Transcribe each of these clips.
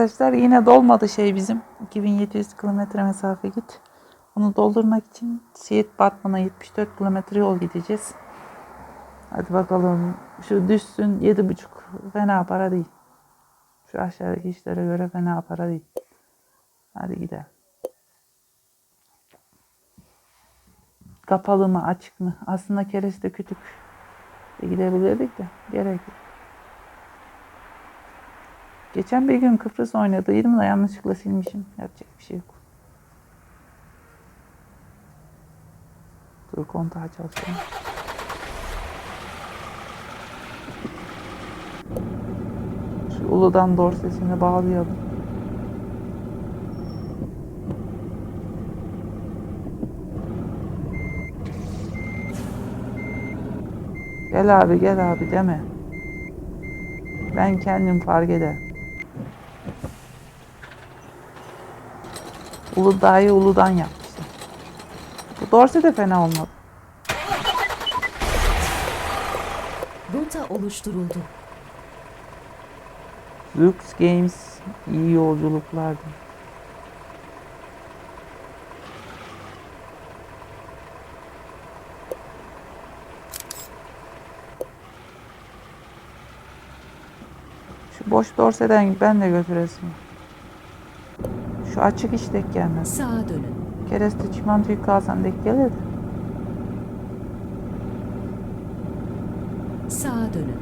Arkadaşlar yine dolmadı şey bizim. 2700 kilometre mesafe git. Onu doldurmak için Siirt Batman'a 74 kilometre yol gideceğiz. Hadi bakalım. Şu düşsün 7,5 fena para değil. Şu aşağıdaki işlere göre fena para değil. Hadi gidelim. Kapalı mı açık mı? Aslında kereste kütük de gidebilirdik de gerek yok. Geçen bir gün Kıbrıs oynadıydım da yanlışlıkla silmişim. Yapacak bir şey yok. Dur kontağı çalıştırayım. Şu Uludan dorsesini bağlayalım. Gel abi gel abi deme. Ben kendim fark ederim. Uludağ'ı Ulu'dan yapmışlar. Bu dorse de fena olmadı. Rota oluşturuldu. Lux Games iyi yolculuklardı. Şu boş dorseden ben de götüresim. Şu açık hiç denk gelmez. Sağa dönün. Kereste çimento yük alsam denk gelir. Sağa dönün.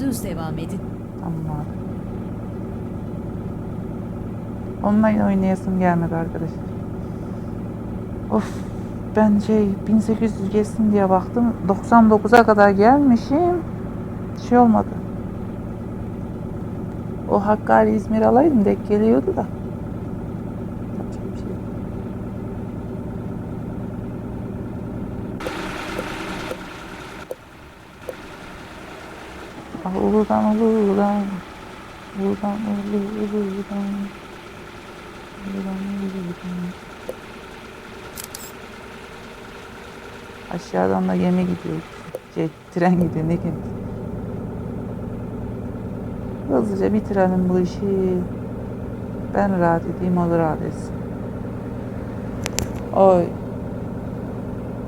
Düz devam edin. Tamam abi. Online oynayasım gelmedi arkadaşlar. Of ben şey 1800 geçsin diye baktım. 99'a kadar gelmişim. Şey olmadı. O Hakkari İzmir alaydım denk geliyordu da. Bir şey Uludan Uludan Uludan Uludan Uludan Uludan Uludan Aşağıdan da gemi gidiyor. Şey, tren gidiyor ne gemi? Hızlıca bitirelim bu işi. Ben rahat edeyim, o da rahat etsin. Oy.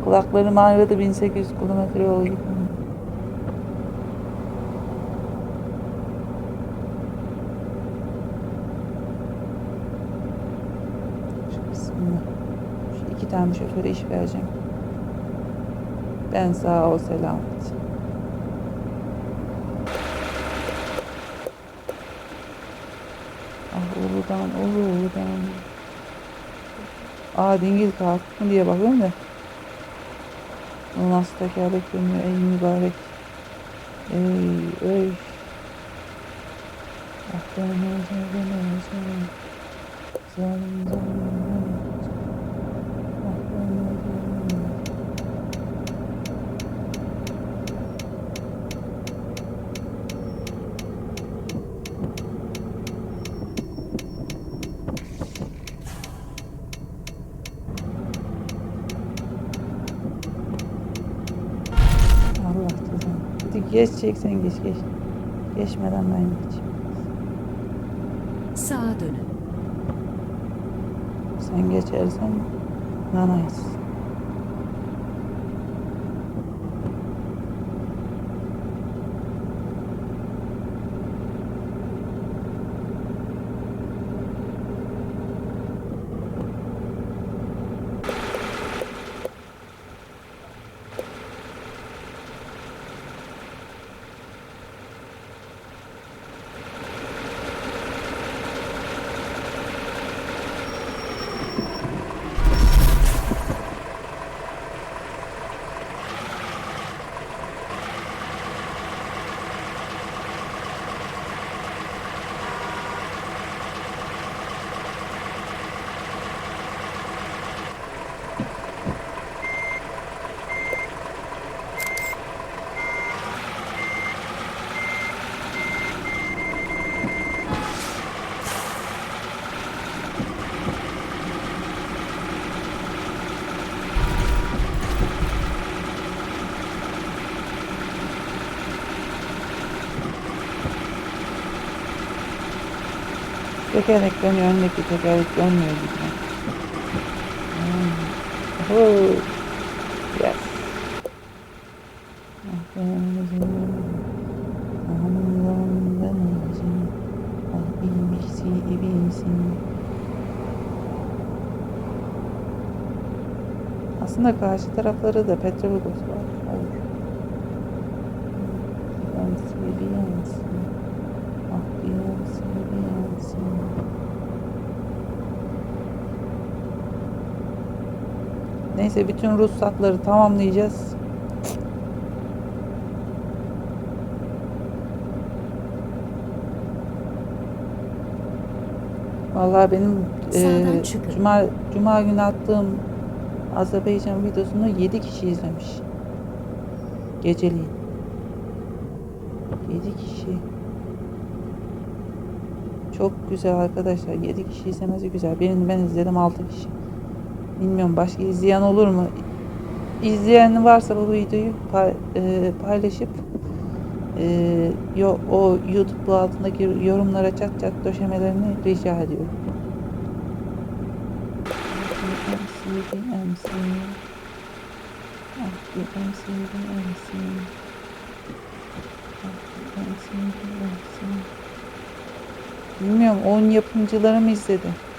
Kulaklarım ağrıdı 1800 kilometre yol Bismillah. Şu iki tane şoföre iş vereceğim. Ben sağ ol selamet. Ah Ulu'dan, Ulu'dan. Aa dingil kalktı mı diye bakıyorum da. O nasıl tekerlek dönüyor ey mübarek. Ey ey. Ben özledim özledim. Zalim zalim. Ah ben özledim. Allah cezanı. Hadi geçeceksen geç geç. Geçmeden ben geçeyim. Sağa dönün. Sen geçersen nanayız. Tekerlek dönüyor, öndeki tekerlek dönmüyor gibi. Hmm. Oh. Yes. Aslında karşı tarafları da Petrobras var. Olur. Beyoncé, Neyse bütün ruhsatları tamamlayacağız. Vallahi benim çıkın. cuma cuma günü attığım Azerbaycan videosunu 7 kişi izlemiş. Geceliğin. 7 kişi. Çok güzel arkadaşlar. 7 kişi izlemesi güzel. Birini ben izledim 6 kişi. Bilmiyorum başka izleyen olur mu? İzleyen varsa bu videoyu e, paylaşıp e, o YouTube altındaki yorumlara çat çat döşemelerini rica ediyorum. MC, MC. Ah, bir MC, bir MC. Ah, bir MC, bir MC. Bilmiyorum, onun yapımcıları mı izledi?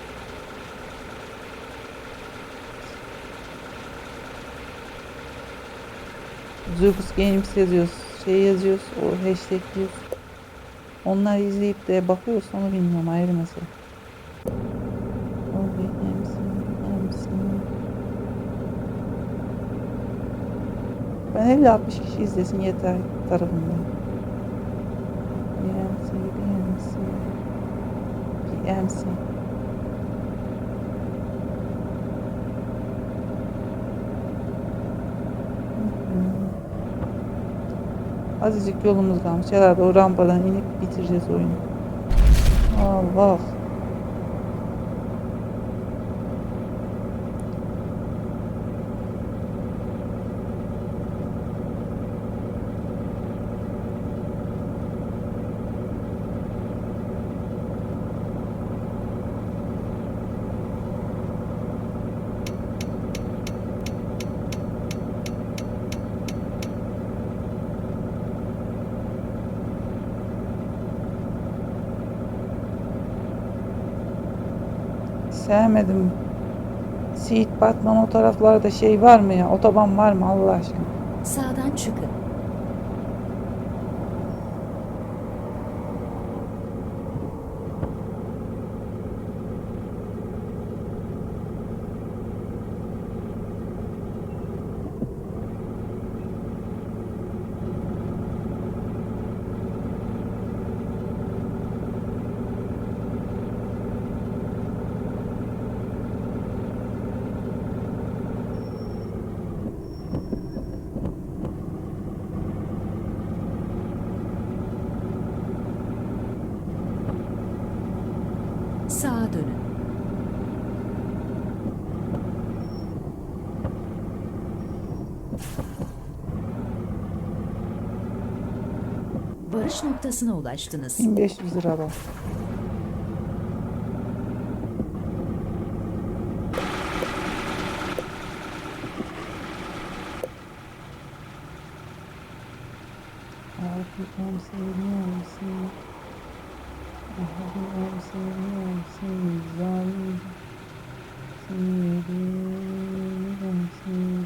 Zubus Games yazıyoruz, şey yazıyoruz, o hashtag diyoruz. Onlar izleyip de bakıyorsa onu bilmiyorum, ayrı mesele. Ben 50-60 kişi izlesin yeter tarafından. Bir MC, bir Azıcık yolumuz kalmış. Herhalde o rampadan inip bitireceğiz oyunu. Allah. Sevmedim. Siirt Batman o taraflarda şey var mı ya? Otoban var mı Allah aşkına? Sağdan çıkın. Sağa dönün. Varış noktasına ulaştınız. 1500 lira var. Abi ben sevmiyorum seni. Zalim. Seni yerim seni.